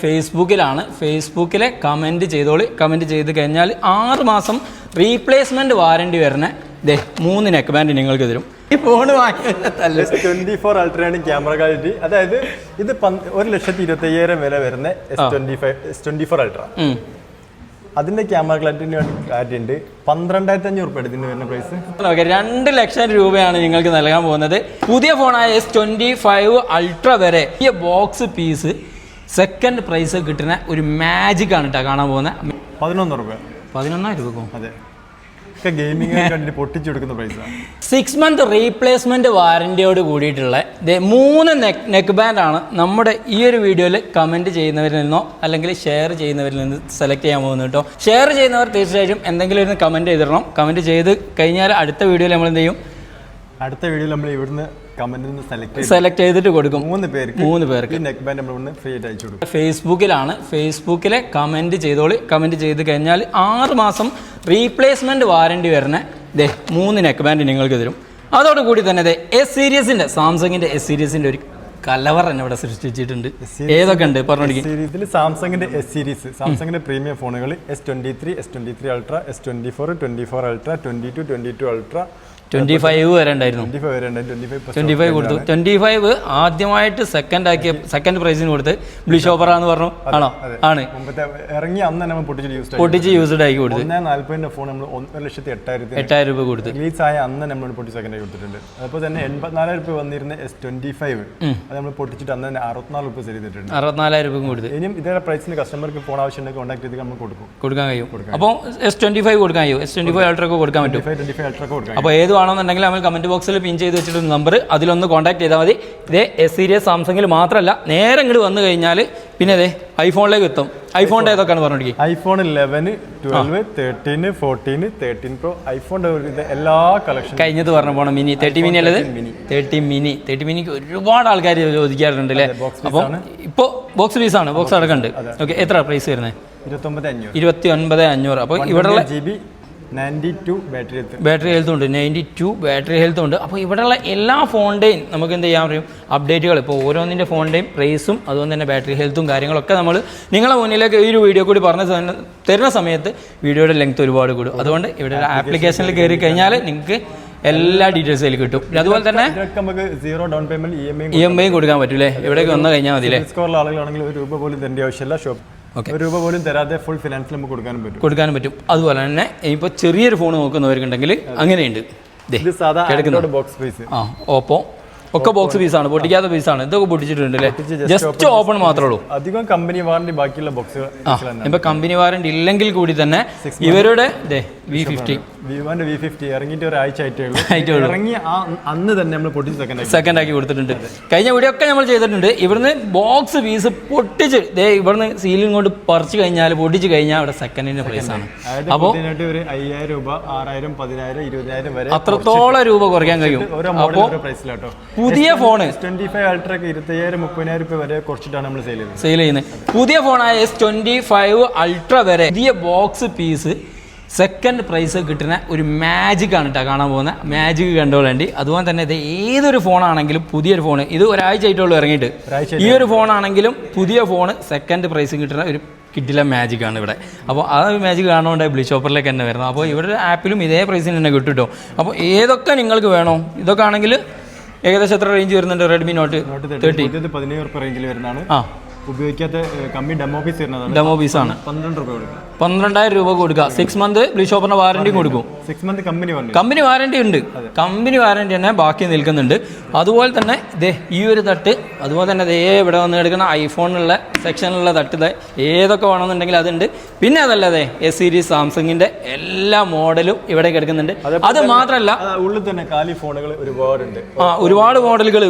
ഫേസ്ബുക്കിലാണ്. ഫേസ്ബുക്കിലെ comment ചെയ്തോളി. Comment ചെയ്ത് കഴിഞ്ഞാൽ ആറ് മാസം റീപ്ലേസ്മെന്റ് വാറണ്ടി വരുന്ന ദേ മൂന്ന് നെക്ക് ബാൻഡ് നിങ്ങൾക്ക് തരും. ഈ ഫോൺ വാങ്ങിയതല്ല? ട്വന്റി ഫോർ അൾട്രയാണ് ക്യാമറ ക്വാളിറ്റി അതായത് ഇത് ഒരു ലക്ഷത്തി ഇരുപത്തി അയ്യായിരം വില വരുന്ന S twenty five S twenty four ultra അതിന്റെ ക്യാമറ ക്ലാരിറ്റിന് ക്ലാരിറ്റി ഉണ്ട്. പന്ത്രണ്ടായിരത്തി അഞ്ഞൂറ് രൂപ ഇതിന് വരുന്ന പ്രൈസ് ഓക്കെ രണ്ട് ലക്ഷം രൂപയാണ് നിങ്ങൾക്ക് നൽകാൻ പോകുന്നത്. പുതിയ ഫോണായ എസ് ട്വന്റി ഫൈവ് അൾട്ര വരെ. ഈ ബോക്സ് പീസ് സെക്കൻഡ് പ്രൈസ് കിട്ടുന്ന ഒരു മാജിക് ആണ് കേട്ടോ കാണാൻ പോകുന്നത് പതിനൊന്ന് രൂപ പതിനൊന്നായിരം അതെ. ഗെയിമിംഗ് പ്രൈസാണ് സിക്സ് മന്ത് റീപ്ലേസ്മെന്റ് വാറന്റിയോട് കൂടിയിട്ടുള്ള മൂന്ന് നെക്ക് നെക്ക് ബാൻഡ് ആണ് നമ്മുടെ ഈ ഒരു വീഡിയോയിൽ കമന്റ് ചെയ്യുന്നവരിൽ നിന്നോ അല്ലെങ്കിൽ ഷെയർ ചെയ്യുന്നവരിൽ നിന്ന് സെലക്ട് ചെയ്യാൻ പോകുന്നത് കേട്ടോ ഷെയർ ചെയ്യുന്നവർ തീർച്ചയായും എന്തെങ്കിലും ഒരു കമന്റ് ചെയ്തിടണം. കമന്റ് ചെയ്ത് കഴിഞ്ഞാൽ അടുത്ത വീഡിയോയിൽ നമ്മൾ എന്ത് ചെയ്യും? അടുത്ത വീഡിയോയിൽ നമ്മൾ ഇവിടുന്ന് സെലക്ട് ചെയ്ത് സെലക്ട് ചെയ്തിട്ട് കൊടുക്കും. മൂന്ന് പേർക്ക് മൂന്ന് പേർക്ക്. നെക്ക് ബാൻഡ് നമ്മൾ ഫ്രീ ആയിട്ട് അയച്ചു കൊടുക്കും. ഫേസ്ബുക്കിലാണ് ഫേസ്ബുക്കിലെ കമന്റ് ചെയ്തോളി. കമന്റ് ചെയ്ത് കഴിഞ്ഞാൽ ആറ് മാസം റീപ്ലേസ്മെന്റ് വാറണ്ടി വരുന്ന ദേ മൂന്ന് നെക്ക് ബാൻഡ് നിങ്ങൾക്ക് തരും. അതോടുകൂടി തന്നെ ദേ എസ് സീരീസിന്റെ സാംസങ്ങിന്റെ എസ് സീരീസിന്റെ ഒരു കലവർ തന്നെ ഇവിടെ സൃഷ്ടിച്ചിട്ടുണ്ട്. ഏതൊക്കെ ഉണ്ട്? പറഞ്ഞു സീരീസിൽ സാംസങ്ങിന്റെ എസ് സീരീസ് സാംസങ്ങിന്റെ പ്രീമിയം ഫോണുകൾ S twenty three S twenty three ultra S twenty four twenty four ultra twenty two twenty two ultra twenty five വരെ ഉണ്ടായിരുന്നു ട്വന്റി ഫൈവ് ഉണ്ട് ട്വന്റി ഫൈവ് കൊടുത്തു ആദ്യമായിട്ട് സെക്കൻഡ് ആക്കിയ സെക്കൻഡ് പ്രൈസിന് കൊടുത്ത് ബ്ലൂ ഷോപ്പറ എന്ന് പറഞ്ഞു. ആണോ? ആണ്. ഇറങ്ങി അന്ന് തന്നെ പൊട്ടിച്ച് യൂസ്ഡ് ആക്കി കൊടുത്തു. നാല്പതിന്റെ ഫോൺ നമ്മൾ ഒരു ലക്ഷത്തി എട്ടായിരത്തി എട്ടായിരം രൂപ കൊടുത്തു. റിലീസ് ആയ അന്ന് നമ്മൾ പൊട്ടി സെക്കൻഡ് കൊടുത്തിട്ടുണ്ട്. അതുപോലെ തന്നെ എൺപത്തിനാലായിരം രൂപ വന്നിരുന്ന എസ് ട്വന്റി ഫൈവ് അത് നമ്മൾ പൊട്ടിച്ചിട്ട് അന്ന് തന്നെ അറുപത്തിനാല് രൂപ സെയിൽ ചെയ്തിട്ടുണ്ട്. അറുപത്തിനാലായിരം രൂപ കൊടുത്തു. ഇനിയും ഇതേ പ്രൈസിന് കസ്റ്റമർക്ക് ഫോൺ ആവശ്യമുണ്ടെങ്കിൽ കോൺടാക്ട് ചെയ്ത് നമ്മൾ കൊടുക്കും. കൊടുക്കാൻ കഴിയും. അപ്പോൾ എസ് ട്വന്റി ഫൈവ് കൊടുക്കാൻ കഴിയും. എസ് ട്വന്റി ഫൈവ് അൾട്രൊക്കെ കൊടുക്കാൻ പറ്റും. ട്വന്റി ട്വന്റി അപ്പോൾ ഏത് വേണമെന്നുണ്ടെങ്കിൽ നമ്മൾ കമന്റ് ബോക്സിൽ പിൻ ചെയ്ത് വെച്ചിട്ട് നമ്പർ അതിലൊന്ന് കോൺടാക്ട് ചെയ്താൽ മതി. ഇതേ എസ് സീരീസ് സാംസങ്ങിൽ മാത്രമല്ല നേരെ ഇങ്ങോട്ട് വന്നു കഴിഞ്ഞാൽ പിന്നെ അതെ ഐഫോണിലേക്ക് എത്തും. ഐഫോണിന്റെ ഏതൊക്കെയാണ് പറഞ്ഞിരിക്കും iPhone eleven twelve thirteen fourteen thirteen pro ഐഫോണിന്റെ എല്ലാ കളക്ഷൻ കഴിഞ്ഞത് പറഞ്ഞു പോകണം മിനി തേർട്ടി മിനി അല്ലത് തേർട്ടി മിനി തേർട്ടി മിനിക്ക് ഒരുപാട് ആൾക്കാർ ചോദിക്കാറുണ്ട് അല്ലേ? അപ്പോൾ ഇപ്പോൾ ബോക്സ് പീസാണ് ബോക്സ് അടക്കമുണ്ട് ഓക്കെ എത്ര പ്രൈസ് വരുന്നത്? ഇരുപത്തി ഒൻപത് അഞ്ഞൂറ്. അപ്പോൾ ഇവിടെ ജി ബി ബാറ്ററി ഹെൽത്ത് ഉണ്ട്. നയന്റി ടു ബാറ്ററി ഹെൽത്ത് ഉണ്ട്. അപ്പോൾ ഇവിടെയുള്ള എല്ലാ ഫോണിന്റെയും നമുക്ക് എന്ത് ചെയ്യാൻ പറയും അപ്ഡേറ്റുകൾ ഇപ്പോൾ ഓരോന്നിന്റെ ഫോണിന്റെയും പ്രൈസും അതുകൊണ്ട് തന്നെ ബാറ്ററി ഹെൽത്തും കാര്യങ്ങളൊക്കെ നമ്മൾ നിങ്ങളെ മുന്നിലേക്ക് ഈ ഒരു വീഡിയോ കൂടി പറഞ്ഞ തരുന്ന സമയത്ത് വീഡിയോയുടെ ലെങ്ത് ഒരുപാട് കൂടും. അതുകൊണ്ട് ഇവിടെ ആപ്ലിക്കേഷനിൽ കയറി കഴിഞ്ഞാൽ നിങ്ങൾക്ക് എല്ലാ ഡീറ്റെയിൽസ് അതിൽ കിട്ടും. അതുപോലെ തന്നെ നമുക്ക് zero down payment E M I കൊടുക്കാൻ പറ്റൂലേ? ഇവിടേക്ക് വന്നു കഴിഞ്ഞാൽ മതി സ്കോറുള്ള ആളുകളാണെങ്കിൽ ഒരു രൂപ പോലും തന്റെ ആവശ്യമില്ല. ഷോപ്പ്. ഒരു രൂപ പോലും തരാതെ ഫുൾ ഫിനാൻസിൽ നമുക്ക് കൊടുക്കാനും പറ്റും. കൊടുക്കാനും പറ്റും. അതുപോലെ തന്നെ ഇപ്പോൾ ചെറിയൊരു ഫോൺ നോക്കുന്നവർക്കുണ്ടെങ്കിൽ അങ്ങനെയുണ്ട്. ബോക്സ് പീസ് ആ ഓപ്പോ ഒക്കെ ബോക്സ് പീസാണ് പൊട്ടിക്കാത്ത പീസാണ് ഇതൊക്കെ പൊട്ടിച്ചിട്ടുണ്ട് അല്ലേ? ജസ്റ്റ് ഓപ്പൺ മാത്രമേ ഉള്ളൂ. അധികം കമ്പനി വാറണ്ടി ബാക്കിയുള്ള ബോക്സ് ഇപ്പൊ കമ്പനി വാറണ്ടി ഇല്ലെങ്കിൽ കൂടി തന്നെ ഇവരുടെ വി ഫിഫ്റ്റി വിവോന്റെ വി ഫിഫ്റ്റി ഇറങ്ങിയിട്ട് ഒരാഴ്ച ആയിട്ടേ ആയിട്ടേ ഉള്ളൂ. ഇറങ്ങി അന്ന് തന്നെ നമ്മൾ പൊട്ടി സെക്കൻഡ് സെക്കൻഡ് ആക്കി കൊടുത്തിട്ടുണ്ട്. കഴിഞ്ഞ വീഡിയോ ഒക്കെ നമ്മൾ ചെയ്തിട്ടുണ്ട്. ഇവിടുന്ന് ബോക്സ് പീസ് പൊട്ടിച്ച് ദേ ഇവിടുന്ന് സീലിംഗ് കൊണ്ട് പറിച്ചു കഴിഞ്ഞാൽ പൊട്ടിച്ച് കഴിഞ്ഞാൽ അവിടെ സെക്കൻഡിന്റെ പ്രൈസ് ആണ്. അപ്പോൾ ഒരു അയ്യായിരം രൂപ ആറായിരം പതിനായിരം ഇരുപതിനായിരം വരെ അത്രത്തോളം രൂപ കുറയ്ക്കാൻ കഴിയും. അപ്പോൾ പുതിയ ഫോണ് ട്വന്റി ഫൈവ് അൾട്രക്ക് ഇരുപത്തയ്യായിരം മുപ്പതിനായിരം രൂപ വരെ കുറച്ചിട്ടാണ് നമ്മൾ സെയിൽ ചെയ്യുന്നത്. സെയിൽ ചെയ്യുന്നത്. പുതിയ ഫോണായ എസ് ട്വന്റി ഫൈവ് അൾട്ര വരെ പുതിയ ബോക്സ് പീസ് സെക്കൻഡ് പ്രൈസ് കിട്ടുന്ന ഒരു മാജിക് ആണ് കേട്ടോ കാണാൻ പോകുന്ന. മാജിക് കണ്ടുകൊള്ളേണ്ടി അതുപോലെ തന്നെ ഇത് ഏതൊരു ഫോണാണെങ്കിലും പുതിയൊരു ഫോൺ ഇത് ഒരാഴ്ച ആയിട്ടുള്ളൂ ഇറങ്ങിയിട്ട്. ഈ ഒരു ഫോണാണെങ്കിലും പുതിയ ഫോൺ സെക്കൻഡ് പ്രൈസ് കിട്ടുന്ന ഒരു കിട്ടില്ല മാജിക് ആണ് ഇവിടെ. അപ്പോൾ ആ ഒരു മാജിക് കാണുകൊണ്ട് ബ്ലൂ ഷോപ്പറിലേക്ക് തന്നെ വരുന്നത്. അപ്പോൾ ഇവരുടെ ആപ്പിലും ഇതേ പ്രൈസിന് തന്നെ കിട്ടും കേട്ടോ അപ്പോൾ ഏതൊക്കെ നിങ്ങൾക്ക് വേണോ? ഇതൊക്കെ ആണെങ്കിൽ ഏകദേശം എത്ര റേഞ്ച് വരുന്നുണ്ട് റെഡ്മി നോട്ട് തേർട്ടി പതിനേഴ് റേഞ്ചിൽ വരുന്നതാണ്. ആ. ഉപയോഗിക്കാത്ത കമ്മി ഡെമോ പീസ് വരുന്നതാണ്. ഡെമോ പീസാണ് പന്ത്രണ്ട് രൂപ കൊടുക്കും. പന്ത്രണ്ടായിരം രൂപ കൊടുക്കുക. സിക്സ് മന്ത് ബ്ലീ ഷോപ്പറിന്റെ വാറണ്ടിയും കൊടുക്കും. Six month company company warranty ഉണ്ട്. കമ്പനി വാറണ്ടി തന്നെ ബാക്കി നിൽക്കുന്നുണ്ട്. അതുപോലെ തന്നെ ഇതേ ഈ ഒരു തട്ട് അതുപോലെ തന്നെ ഇതേ ഇവിടെ വന്ന് എടുക്കുന്ന ഐഫോണിലുള്ള സെക്ഷനിലുള്ള തട്ട് ഇതേ ഏതൊക്കെ വേണമെന്നുണ്ടെങ്കിൽ അതുണ്ട്. പിന്നെ അതല്ല അതല്ലാതെ എസ് സീരീസ് സാംസങ്ങിന്റെ എല്ലാ മോഡലും ഇവിടെ കിടക്കുന്നുണ്ട്. അത് മാത്രമല്ല ഉള്ളിൽ തന്നെ കാലി ഫോണുകൾ ഒരുപാടുണ്ട്. ആ ഒരുപാട് മോഡലുകൾ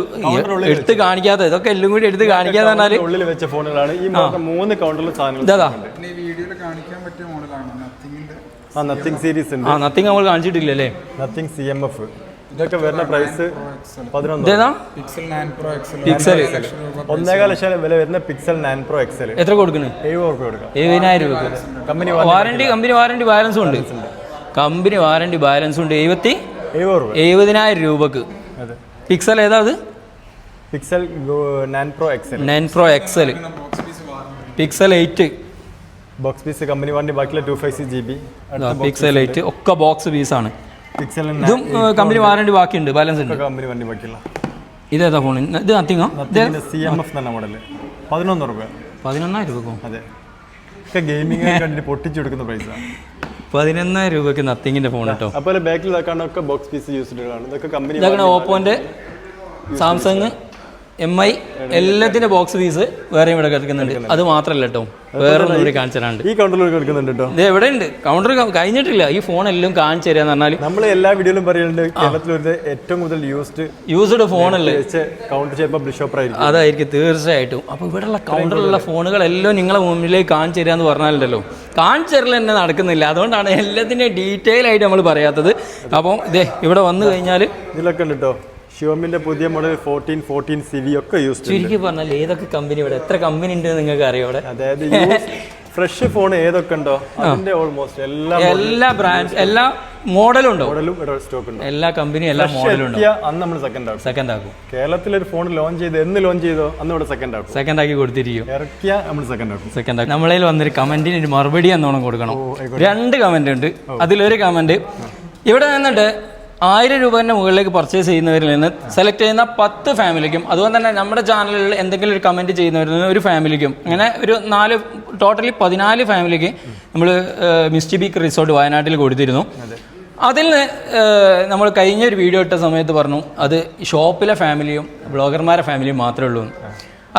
എടുത്ത് കാണിക്കാതെ ഇതൊക്കെ എല്ലാം കൂടി എടുത്ത് കാണിക്കാതെ ഉള്ളിൽ വെച്ച ഫോണുകളാണ്. ഈ മൂന്ന് കൗണ്ടറിൽ സാധനങ്ങൾ കാണിക്കാൻ പറ്റിയ മോഡലാണ് നത്തിങ്ങിന്റെ ആ നത്തിങ് സീരീസ് ഉണ്ട്. ആ നത്തിങ് നമ്മൾ കാണിച്ചിട്ടില്ല അല്ലേ? നത്തിങ് സി എം എഫ് ഇതൊക്കെ വരുന്ന പ്രൈസ് പതിനൊന്ന്. ഇതേതാ? Pixel nine pro XL Pixel ഒന്നേകാല ലക്ഷം വില വരുന്ന പിക്സൽ നയൻ പ്രോ എക്സൽ എത്ര കൊടുക്കണേ? എഴുപത് റുപ്യ കൊടുക്കാം. എഴുപതിനായിരം രൂപ. കമ്പനി വാറണ്ടി കമ്പനി വാറണ്ടി ബാലൻസും ഉണ്ട്. കമ്പനി വാറണ്ടി ബാലൻസും ഉണ്ട്. എഴുപത്തി? എഴുപത് രൂപ എഴുപതിനായിരം രൂപക്ക്. അതെ. പിക്സൽ ഏതാ അത്? Pixel nine pro XL nine pro XL box piece warranty Pixel eight box piece company warranty ബാക്കിയുള്ള two five six G B Pixel eight ഒക്കെ ബോക്സ് പീസാണ് പിക്സൽ ഇതും കമ്പനി വാറണ്ടി ബാക്കിയുണ്ട് ബാലൻസ് ഉണ്ട്. കമ്പനി വണ്ടി ബാക്കിയുള്ള. ഇതേതാ ഫോൺ ഇത് നത്തിങ്ങോ സി എം എഫ് തന്നെ മോഡൽ പതിനൊന്ന് രൂപ പതിനൊന്നായിരം രൂപ അതെ. ഒക്കെ ഗെയിമിംഗ് കണ്ടിട്ട് പൊട്ടിച്ചു കൊടുക്കുന്ന പൈസ പതിനൊന്നായിരം രൂപയ്ക്ക് നത്തിങ്ങിന്റെ ഫോൺ കേട്ടോ അപ്പോൾ ബാക്കിൽ ഇതാക്കാണൊക്കെ ബോക്സ് പീസ് യൂസ്ഡാണ് ഇതൊക്കെ കമ്പനി ഇതാക്കണ ഓപ്പോന്റെ സാംസങ് എം ഐ എല്ലാത്തിന്റെ ബോക്സ് പീസ് വേറെയും ഇവിടെ കിടക്കുന്നുണ്ട്. അത് മാത്രമല്ല കേട്ടോ വേറെ ഒന്നും കൂടി ഈ കൗണ്ടറിൽ കൊടുക്കുന്നുണ്ട് കേട്ടോ. ഇത് എവിടെ ഉണ്ട് കൗണ്ടർ കഴിഞ്ഞിട്ടില്ല. ഈ ഫോൺ എല്ലാം കാണിച്ചു തരാന്ന് പറഞ്ഞാൽ നമ്മൾ എല്ലാ വീഡിയോയിലും പറയുന്നുണ്ട് കേരളത്തിൽ ഒരു ഏറ്റവും കൂടുതൽ യൂസ്ഡ് യൂസ്ഡ് ഫോണല്ലേ കൗണ്ടർ ചെയ്യുമ്പോൾ ബ്ലിഷോപ്പർ ആയിരിക്കും. അതായിരിക്കും തീർച്ചയായിട്ടും. അപ്പോൾ ഇവിടെയുള്ള കൗണ്ടറിലുള്ള ഫോണുകളെല്ലാം നിങ്ങളെ മുന്നിലേക്ക് കാണിച്ചു തരാന്ന് പറഞ്ഞാലുണ്ടല്ലോ. കാണിച്ചു തരൽ തന്നെ നടക്കുന്നില്ല. അതുകൊണ്ടാണ് എല്ലാത്തിന്റെയും ഡീറ്റെയിൽ ആയിട്ട് നമ്മൾ പറയാത്തത്. അപ്പം ഇതേ ഇവിടെ വന്നു കഴിഞ്ഞാൽ ഇതിലൊക്കെ ഉണ്ട് കേട്ടോ. ഷിയോമിന്റെ പുതിയ model fourteen fourteen C V ഒക്കെ യൂസ് ചുരുക്കി പറഞ്ഞാൽ ഏതൊക്കെ കമ്പനി ഇവിടെ? എത്ര കമ്പനി ഉണ്ട് നിങ്ങൾക്ക് അറിയാം ഇവിടെ? അതായത് ഫ്രഷ് ഫോൺ ഏതൊക്കെ ഉണ്ടോ? അതിന്റെ ഓൾമോസ്റ്റ് എല്ലാ എല്ലാ ബ്രാൻഡ് എല്ലാ മോഡലും ഉണ്ടോ? മോഡലും ഇവിടെ സ്റ്റോക്ക് ഉണ്ട്. എല്ലാ കമ്പനി എല്ലാ മോഡലും ഉണ്ട്? അന്ന് നമ്മൾ സെക്കൻഡ് ആക്കും. സെക്കൻഡ് ആക്കും. കേരളത്തിൽ ഒരു ഫോൺ ലോഞ്ച് ചെയ്ത് എന്ന് ലോഞ്ച് ചെയ്തോ അന്ന് ഇവിടെ സെക്കൻഡ് ആക്കും. സെക്കൻഡ് ആക്കി കൊടുത്തിരിക്കും. ഇറക്കിയ നമ്മൾ സെക്കൻഡ് ആക്കും. സെക്കൻഡ് ആകും നമ്മളതിൽ വന്നൊരു കമന്റിന് ഒരു മറുപടി എന്നോണം കൊടുക്കണം. രണ്ട് കമന്റ് ഉണ്ട്. അതിലൊരു കമന്റ് ഇവിടെ നിന്നിട്ട് ആയിരം രൂപേന്റെ മുകളിലേക്ക് പർച്ചേസ് ചെയ്യുന്നവരിൽ നിന്ന് സെലക്ട് ചെയ്യുന്ന പത്ത് ഫാമിലിക്കും അതുപോലെ തന്നെ നമ്മുടെ ചാനലിൽ എന്തെങ്കിലും ഒരു കമന്റ് ചെയ്യുന്നവരിൽ നിന്ന് ഒരു ഫാമിലിക്കും അങ്ങനെ ഒരു നാല് ടോട്ടലി പതിനാല് ഫാമിലിക്ക് നമ്മൾ മിസ്റ്റി ബീക്ക് റിസോർട്ട് വയനാട്ടിൽ കൊടുത്തിരുന്നു. അതിൽ നമ്മൾ കഴിഞ്ഞ ഒരു വീഡിയോ ഇട്ട സമയത്ത് പറഞ്ഞു അത് ഷോപ്പിലെ ഫാമിലിയും ബ്ലോഗർമാരെ ഫാമിലിയും മാത്രമേ ഉള്ളൂ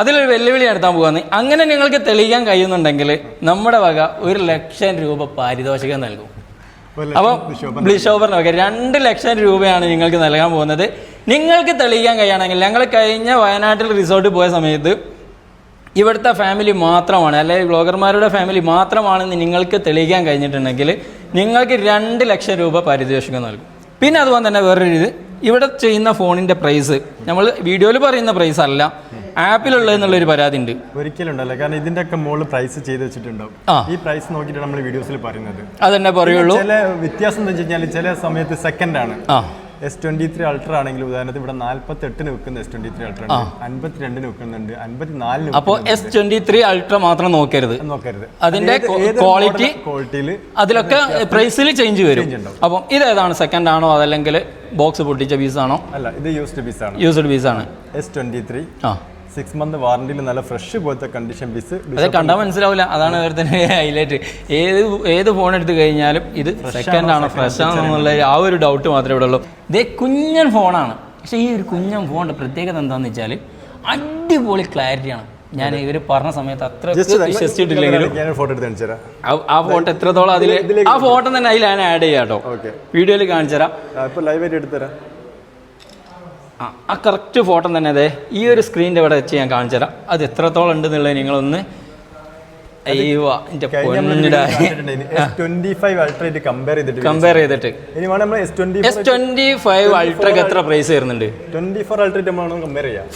അതിലൊരു വെല്ലുവിളി നടത്താൻ പോകുന്നത് അങ്ങനെ നിങ്ങൾക്ക് തെളിയിക്കാൻ കഴിയുന്നുണ്ടെങ്കിൽ നമ്മുടെ വക ഒരു ലക്ഷം രൂപ പാരിതോഷികം നൽകും. ഒരു അപ്പം ലക്ഷം ബ്ലിഷോപ്പറിന് വക രണ്ട് ലക്ഷം രൂപയാണ് നിങ്ങൾക്ക് നൽകാൻ പോകുന്നത്. നിങ്ങൾക്ക് തെളിയിക്കാൻ കഴിയുകയാണെങ്കിൽ ഞങ്ങൾ കഴിഞ്ഞ വയനാട്ടിൽ റിസോർട്ടിൽ പോയ സമയത്ത് ഇവിടുത്തെ ഫാമിലി മാത്രമാണ് അല്ലെങ്കിൽ ബ്ലോഗർമാരുടെ ഫാമിലി മാത്രമാണെന്ന് നിങ്ങൾക്ക് തെളിയിക്കാൻ കഴിഞ്ഞിട്ടുണ്ടെങ്കിൽ നിങ്ങൾക്ക് രണ്ട് ലക്ഷം രൂപ പാരിതോഷികം നൽകും. പിന്നെ അതുപോലെ തന്നെ വേറൊരു ഇത് ഇവിടെ ചെയ്യുന്ന ഫോണിന്റെ പ്രൈസ് നമ്മൾ വീഡിയോയിൽ പറയുന്ന പ്രൈസ് അല്ല ആപ്പിലുള്ളതെന്നുള്ളൊരു പരാതി ഉണ്ട്. ഒരിക്കലും ഉണ്ടല്ലോ കാരണം ഇതിന്റെ ഒക്കെ മുകളിൽ പ്രൈസ് ചെയ്ത് വെച്ചിട്ടുണ്ടാവും. ഈ പ്രൈസ് നോക്കിയിട്ട് നമ്മൾ വീഡിയോസിൽ പറയുന്നത്. അതന്നെ പറയുള്ളൂ. ചില വ്യത്യാസം എന്ന് വെച്ച് കഴിഞ്ഞാൽ ചില സമയത്ത് സെക്കൻഡ് ആണ്. എസ് ട്വന്റി ത്രീ അൾട്ര ആണെങ്കിൽ ഉദാഹരണത്തിന് ഇവിടെ നാല്പത്തി എട്ടിന് വെക്കുന്ന എസ് ട്വന്റി ത്രീ അൾട്ര അൻപത്തിരണ്ടിന് വെക്കുന്നുണ്ട് അൻപത്തിനാലിന് അപ്പോൾ എസ് ട്വന്റി ത്രീ അൾട്ര മാത്രം നോക്കരുത്. നോക്കരുത്. അതിന്റെ ക്വാളിറ്റി ക്വാളിറ്റിയിൽ അതിലൊക്കെ പ്രൈസിൽ ചേഞ്ച് വരും. അപ്പം ഏതാണ്? സെക്കൻഡ് ആണോ? അതല്ലെങ്കിൽ ബോക്സ് പൊട്ടിച്ച പീസ് ആണോ? അല്ല ഇത് യൂസ്ഡ് പീസ് ആണ്. യൂസ്ഡ് പീസ് ആണ്. എസ് ട്വന്റി ത്രീ ആ. സിക്സ് മന്ത് വാറണ്ടിയിൽ നല്ല ഫ്രഷ് പോലത്തെ കണ്ടീഷൻ പീസ് അത് കണ്ടാൽ മനസ്സിലാവില്ല അതാണ് വേറെ തന്നെ ഹൈലൈറ്റ് ഏത് ഏത് ഫോൺ എടുത്തു കഴിഞ്ഞാലും ഇത് സെക്കൻഡ് ആണോ ഫ്രഷ് ആണോ എന്നുള്ള ആ ഒരു ഡൗട്ട് മാത്രമേ ഇവിടെ ഉള്ളൂ. ഇതേ കുഞ്ഞൻ ഫോണാണ് പക്ഷേ ഈ ഒരു കുഞ്ഞൻ ഫോണിന്റെ പ്രത്യേകത എന്താണെന്ന് വെച്ചാൽ അടിപൊളി ക്ലാരിറ്റിയാണ് ഞാൻ ഇവർ പറഞ്ഞ സമയത്ത് അത്ര വിശ്വസിച്ചിട്ടില്ലെങ്കിലും ഫോട്ടോ എടുത്ത് ആ- ഫോട്ടോ എത്രത്തോളം അതിൽ ആ ഫോട്ടോ തന്നെ അതിൽ ഞാൻ ആഡ് ചെയ്യാം കേട്ടോ വീഡിയോയിൽ കാണിച്ചു തരാം ഇപ്പൊ ലൈവായിട്ട് എടുത്തു തരാം. ആ ആ കറക്റ്റ് ഫോട്ടോ തന്നെ അതെ ഈ ഒരു സ്ക്രീനിന്റെ ഇവിടെ വെച്ച് ഞാൻ കാണിച്ചു തരാം അത് എത്രത്തോളം നിങ്ങളൊന്ന് പൊന്നിടാ എസ് ട്വന്റി കമ്പയർ ചെയ്തിട്ട് എസ് ട്വന്റി ഫൈവ് അൾട്രക്ക് എത്ര പ്രൈസ് വരുന്നുണ്ട്?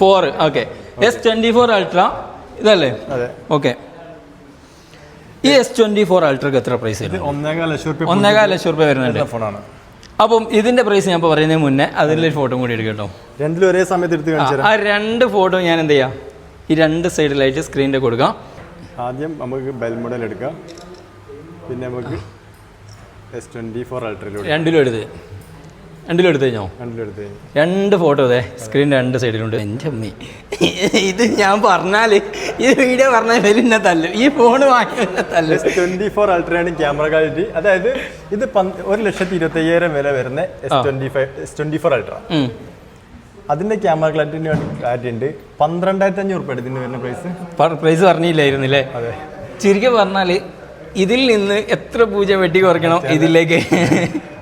Four okay S four ultra ഇതല്ലേ? ഓക്കെ ഈ എസ് ഫോർ അൾട്രക്ക് എത്ര പ്രൈസ് ഒന്നേകാൽ ലക്ഷം രൂപ വരുന്നുണ്ട്. ഫോണാണ് അപ്പം ഇതിന്റെ പ്രൈസ് ഞാൻ പറയുന്നതിന് മുന്നേ അതിലൊരു ഫോട്ടോ കൂടി എടുക്കട്ടോ കേട്ടോ. രണ്ടിലും ഒരേ സമയത്ത് എടുത്ത് കാണിച്ചു ആ രണ്ട് ഫോട്ടോ ഞാൻ എന്ത് ചെയ്യാം? ഈ രണ്ട് സൈഡിലായിട്ട് സ്ക്രീനിന്റെ കൊടുക്കാം. ആദ്യം നമുക്ക് ബെൽ മോഡൽ എടുക്കാം. പിന്നെ നമുക്ക് എസ് ട്വന്റി ഫോർ അൾട്രയിലൂടെ രണ്ടിലും എടുത്ത്. രണ്ടിലും എടുത്തു കഴിഞ്ഞോ? രണ്ട് ഫോട്ടോ അതെ സ്ക്രീൻ രണ്ട് സൈഡിലുണ്ട് എന്റെ അമ്മ. ഇത് ഞാൻ പറഞ്ഞാൽ ഈ വീഡിയോ പറഞ്ഞാൽ വലിയ തല്ലും. ഈ ഫോൺ വാങ്ങിയ തല്ലും. എസ് ട്വന്റി ഫോർ അൾട്രയാണ് ക്യാമറ ക്വാളിറ്റി അതായത് ഇത് ഒരു ലക്ഷത്തി ഇരുപത്തി അയ്യായിരം വില വരുന്ന S twenty five S twenty four ultra അതിന്റെ ക്യാമറ ക്ലാരിറ്റിന് ക്ലാരിറ്റി ഉണ്ട്. പന്ത്രണ്ടായിരത്തി അഞ്ഞൂറ് രൂപ ഇതിന്റെ വരുന്ന പ്രൈസ് പ്രൈസ് പറഞ്ഞില്ലായിരുന്നില്ലേ? അതെ. ചുരുക്കി പറഞ്ഞാൽ ഇതിൽ നിന്ന് എത്ര പൂജ വെട്ടി കുറയ്ക്കണം ഇതിലേക്ക്?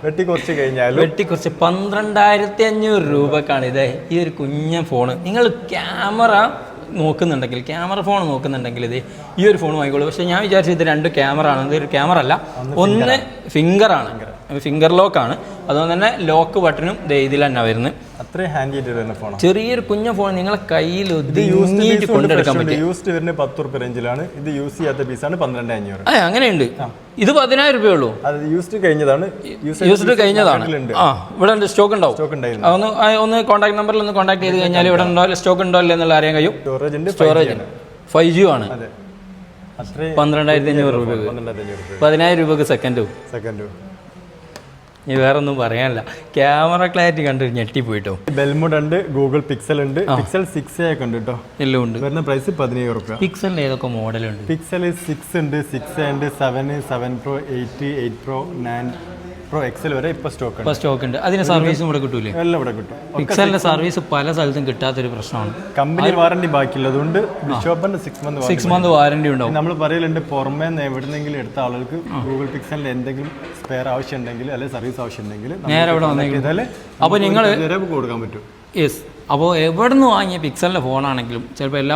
വെട്ടി കുറച്ച് കഴിഞ്ഞാലും വെട്ടി കുറച്ച് പന്ത്രണ്ടായിരത്തി അഞ്ഞൂറ് രൂപക്കാണ് ഇത്. ഈ ഒരു കുഞ്ഞ ഫോണ്. നിങ്ങൾ ക്യാമറ നോക്കുന്നുണ്ടെങ്കിൽ ക്യാമറ ഫോൺ നോക്കുന്നുണ്ടെങ്കിൽ ഇത് ഈ ഒരു ഫോൺ വാങ്ങിക്കോളൂ പക്ഷേ ഞാൻ വിചാരിച്ചു ഇത് രണ്ട് ക്യാമറ ആണ്. ഇതൊരു ക്യാമറ അല്ല. ഒന്ന് ഫിംഗർ ആണ്. ഫിംഗർ ലോക്ക് ആണ്. അതുകൊണ്ട് തന്നെ ലോക്ക് ബട്ടണും ഇതിൽ തന്നെ വരുന്നത് അത്രയും ഹാൻഡ് വരുന്ന ഫോണാണ് ചെറിയൊരു കുഞ്ഞ ഫോൺ നിങ്ങളെ കയ്യിൽ ഒതുങ്ങിയിട്ട് കൊണ്ടെടുക്കാൻ പറ്റും യൂസ്ഡ് വരുന്നത് പത്ത് റുപ്യ റേഞ്ചിലാണ് ഇത് യൂസ് ചെയ്യാത്ത പീസാണ് പന്ത്രണ്ട് അഞ്ഞൂറ്. ആ അങ്ങനെയുണ്ട്. ഇത് പതിനായിരം രൂപയുള്ളൂ അത് യൂസ്ഡ് കഴിഞ്ഞതാണ്. യൂസ്ഡ് കഴിഞ്ഞതാണ്. ആ ഇവിടെ ഉണ്ട് സ്റ്റോക്ക് ഉണ്ടാവും. സ്റ്റോക്ക് ഉണ്ടായിരുന്നു. അതൊന്ന് ഒന്ന് കോൺടാക്ട് നമ്പറിൽ ഒന്ന് കോൺടാക്ട് ചെയ്ത് കഴിഞ്ഞാൽ ഇവിടെ ഉണ്ടോ? സ്റ്റോക്ക് ഉണ്ടോ? ഇല്ല എന്നുള്ള അറിയാൻ കഴിയും. സ്റ്റോറേജ് ഉണ്ട് സ്റ്റോറേജ് ഫൈവ് ജി ആണ്. പന്ത്രണ്ടായിരത്തി അഞ്ഞൂറ് രൂപ പതിനായിരം രൂപക്ക് സെക്കൻഡും സെക്കൻഡ് ഇനി വേറെ ഒന്നും പറയാനില്ല. ക്യാമറ ക്ലാരിറ്റി കണ്ട് ഞെട്ടിപ്പോയിട്ടോ? ബെൽമുഡ് ഉണ്ട് ഗൂഗിൾ പിക്സൽ ഉണ്ട്. പിക്സൽ സിക്സ് ഒക്കെ ഉണ്ട് കേട്ടോ എല്ലാം ഉണ്ട്. വരുന്ന പ്രൈസ് പതിനേഴ് റുപ്യ പിക്സലിന് ഏതൊക്കെ മോഡലുണ്ട് പിക്സൽ സിക്സ് ഉണ്ട് സിക്സ് ഉണ്ട് seven seven pro eight eight pro nine pro XL വരെ ഇപ്പൊ സ്റ്റോക്ക് ഇപ്പോൾ സ്റ്റോക്ക് ഉണ്ട്. അതിന് സർവീസും ഇവിടെ കിട്ടൂലേ? എല്ലാം ഇവിടെ കിട്ടും. പിക്സലിന്റെ സർവീസ് പല സ്ഥലത്തും കിട്ടാത്തൊരു പ്രശ്നമാണ്. കമ്പനി വാറണ്ടി ബാക്കിയുള്ളതുകൊണ്ട് ബിഷോപ്പിന്റെ six month six month warranty ഉണ്ടാവും. നമ്മൾ പറയലുണ്ട് പുറമേ എവിടെന്നെങ്കിലും എടുത്ത ആളുകൾക്ക് ഗൂഗിൾ പിക്സലിന്റെ എന്തെങ്കിലും സ്പെയർ ആവശ്യം ഉണ്ടെങ്കിൽ അല്ലെങ്കിൽ സർവീസ് ആവശ്യം ഉണ്ടെങ്കിൽ നേരെ ഇവിടെ വന്നേക്കും. ചെയ്താൽ അപ്പോൾ നിങ്ങൾ കൊടുക്കാൻ പറ്റും. യെസ് അപ്പോൾ എവിടെ നിന്ന് വാങ്ങിയ പിക്സലിന്റെ ഫോണാണെങ്കിലും ചിലപ്പോൾ എല്ലാ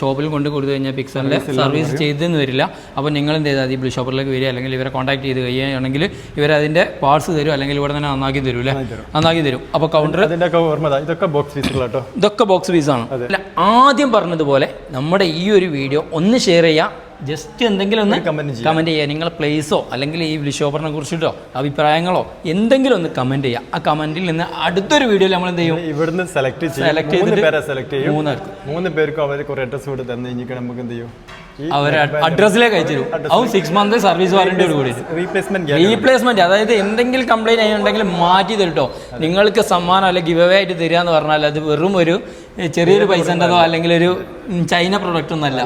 ഷോപ്പിലും കൊണ്ട് കൊടുത്തു കഴിഞ്ഞാൽ പിക്സലിന്റെ സർവീസ് ചെയ്തെന്ന് വരില്ല. അപ്പോൾ നിങ്ങൾ എന്ത് ചെയ്താൽ ഈ ബ്ലൂ ഷോപ്പിലേക്ക് വരിക. അല്ലെങ്കിൽ ഇവരെ കോൺടാക്ട് ചെയ്ത് കഴിയുകയാണെങ്കിൽ ഇവരതിന്റെ പാർട്സ് തരും. അല്ലെങ്കിൽ ഇവിടെ തന്നെ നന്നാക്കി തരും അല്ലേ? നന്നാക്കി തരും. അപ്പോൾ കൗണ്ടർ ഇതൊക്കെ ബോക്സ് ഫീസുകളാട്ടോ ഇതൊക്കെ ബോക്സ് പീസാണ് അല്ല ആദ്യം പറഞ്ഞതുപോലെ നമ്മുടെ ഈ ഒരു വീഡിയോ ഒന്ന് ഷെയർ ചെയ്യുക ജസ്റ്റ് എന്തെങ്കിലും ഒന്ന് കമന്റ് ചെയ്യുക. നിങ്ങൾ പ്ലേസോ അല്ലെങ്കിൽ ഈ ബ്ലിഷോപ്പറിനെ കുറിച്ചിട്ടോ അഭിപ്രായങ്ങളോ എന്തെങ്കിലും ഒന്ന് കമന്റ് ചെയ്യുക. ആ കമന്റിൽ നിന്ന് അടുത്തൊരു വീഡിയോയിൽ നമ്മൾ എന്ത് ചെയ്യും? ഇവിടുന്ന് സെലക്ട് ചെയ്യും. സെലക്ട് സെലക്ട് ചെയ്യും. മൂന്നാർക്ക്. മൂന്ന് പേർക്കും അവർ കുറെ അഡ്രസ് കൂടെ തന്നെ കഴിഞ്ഞാൽ നമുക്ക് എന്ത് ചെയ്യും? അവരെ അഡ്രസ്സിലേക്ക് അയച്ചു തരും അതും സിക്സ് മന്ത് സർവീസ് വാറണ്ടിയോട് കൂടി റീപ്ലേസ്മെന്റ് റീപ്ലേസ്മെന്റ് അതായത് എന്തെങ്കിലും കംപ്ലൈന്റ് ആയിട്ടുണ്ടെങ്കിൽ മാറ്റി തരുട്ടോ നിങ്ങൾക്ക് സമ്മാനം അല്ലെങ്കിൽ ഗിവ് അവേ ആയിട്ട് തരിക എന്ന് പറഞ്ഞാൽ അത് വെറും ഒരു ചെറിയൊരു പൈസന്റെതോ അല്ലെങ്കിൽ ഒരു ചൈന പ്രൊഡക്റ്റ് ഒന്നല്ല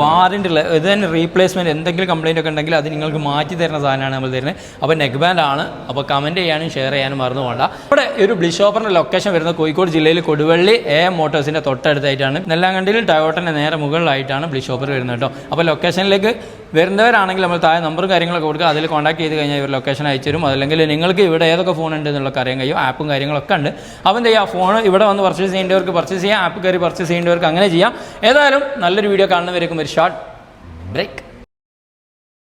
വാറണ്ടി ഉള്ള ഇത് തന്നെ റീപ്ലേസ്മെന്റ് എന്തെങ്കിലും കംപ്ലൈന്റ് ഒക്കെ ഉണ്ടെങ്കിൽ അത് നിങ്ങൾക്ക് മാറ്റി തരുന്ന സാധനമാണ് നമ്മൾ തരുന്നത്. അപ്പോൾ നെക്ക് ബാൻഡ് ആണ്. അപ്പോൾ കമന്റ് ചെയ്യാനും ഷെയർ ചെയ്യാനും മറന്നു പോകണ്ട. ഇവിടെ ഒരു ബ്ലിഷോപ്പറിന്റെ ലൊക്കേഷൻ വരുന്നത് കോഴിക്കോട് ജില്ലയിൽ കൊടുവള്ളി എ മോട്ടോഴ്സിന്റെ തൊട്ടടുത്തായിട്ടാണ്. നെല്ലാങ്കണ്ടിയിൽ ടയോട്ടന്റെ നേരെ മുകളിലായിട്ടാണ് ബ്ലിഷോപ്പർ വരുന്നത് കേട്ടോ. അപ്പോൾ ലൊക്കേഷനിലേക്ക് വരുന്നവരാണെങ്കിൽ നമ്മൾ താഴെ നമ്പറും കാര്യങ്ങളൊക്കെ കൊടുക്കുക. അതിൽ കോൺടാക്ട് ചെയ്ത് കഴിഞ്ഞാൽ ഇവർ ലൊക്കേഷൻ അയച്ചു തരും. നിങ്ങൾക്ക് ഇവിടെ ഏതൊക്കെ ഫോൺ ഉണ്ട് എന്നുള്ളതൊക്കെ അറിയാൻ കഴിയും. ആപ്പും കാര്യങ്ങളൊക്കെ ഉണ്ട്. അപ്പോൾ എന്ത് ഫോൺ ഇവിടെ വന്ന് പർച്ചേസ് ചെയ്യേണ്ടവർക്ക് പർച്ചേസ് ചെയ്യാം. ആപ്പ് കയറി പർച്ചേസ് ചെയ്യേണ്ടവർക്ക് അങ്ങനെ ചെയ്യാം. ഏതായാലും നല്ലൊരു വീഡിയോ കാണുന്നവരേക്കും ഒരു ഷോർട്ട് ബ്രേക്ക്